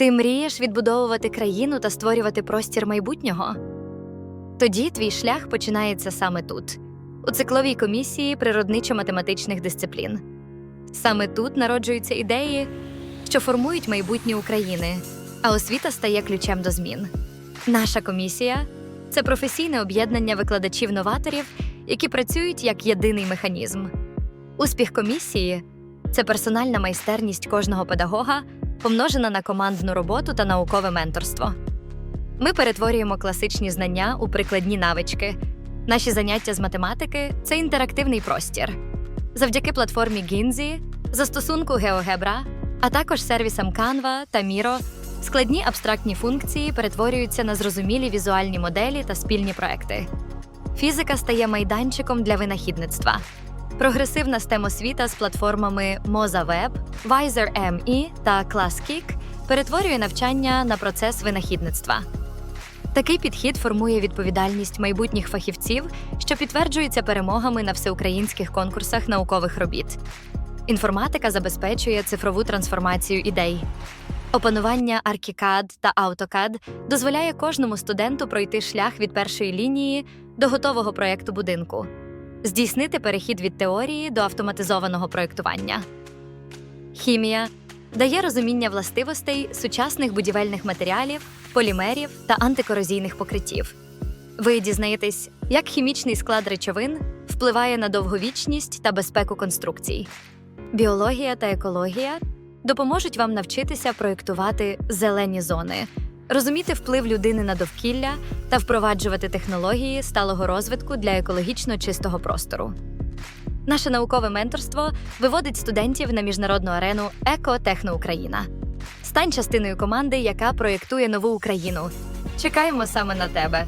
Ти мрієш відбудовувати країну та створювати простір майбутнього? Тоді твій шлях починається саме тут, у цикловій комісії природничо-математичних дисциплін. Саме тут народжуються ідеї, що формують майбутнє України, а освіта стає ключем до змін. Наша комісія це професійне об'єднання викладачів-новаторів, які працюють як єдиний механізм. Успіх комісії це персональна майстерність кожного педагога, помножена на командну роботу та наукове менторство. Ми перетворюємо класичні знання у прикладні навички. Наші заняття з математики це інтерактивний простір. Завдяки платформі Гінзі, застосунку GeoGebra, а також сервісам Canva та Miro, складні абстрактні функції перетворюються на зрозумілі візуальні моделі та спільні проекти. Фізика стає майданчиком для винахідництва. Прогресивна STEM освіта з платформами MozaWeb, Wiser ME та ClassKick перетворює навчання на процес винахідництва. Такий підхід формує відповідальність майбутніх фахівців, що підтверджується перемогами на всеукраїнських конкурсах наукових робіт. Інформатика забезпечує цифрову трансформацію ідей. Опанування ArchiCAD та AutoCAD дозволяє кожному студенту пройти шлях від першої лінії до готового проєкту будинку, здійснити перехід від теорії до автоматизованого проєктування. Хімія дає розуміння властивостей сучасних будівельних матеріалів, полімерів та антикорозійних покриттів. Ви дізнаєтесь, як хімічний склад речовин впливає на довговічність та безпеку конструкцій. Біологія та екологія допоможуть вам навчитися проєктувати зелені зони, розуміти вплив людини на довкілля та впроваджувати технології сталого розвитку для екологічно чистого простору. Наше наукове менторство виводить студентів на міжнародну арену Еко-Техно Україна. Стань частиною команди, яка проєктує нову Україну. Чекаємо саме на тебе.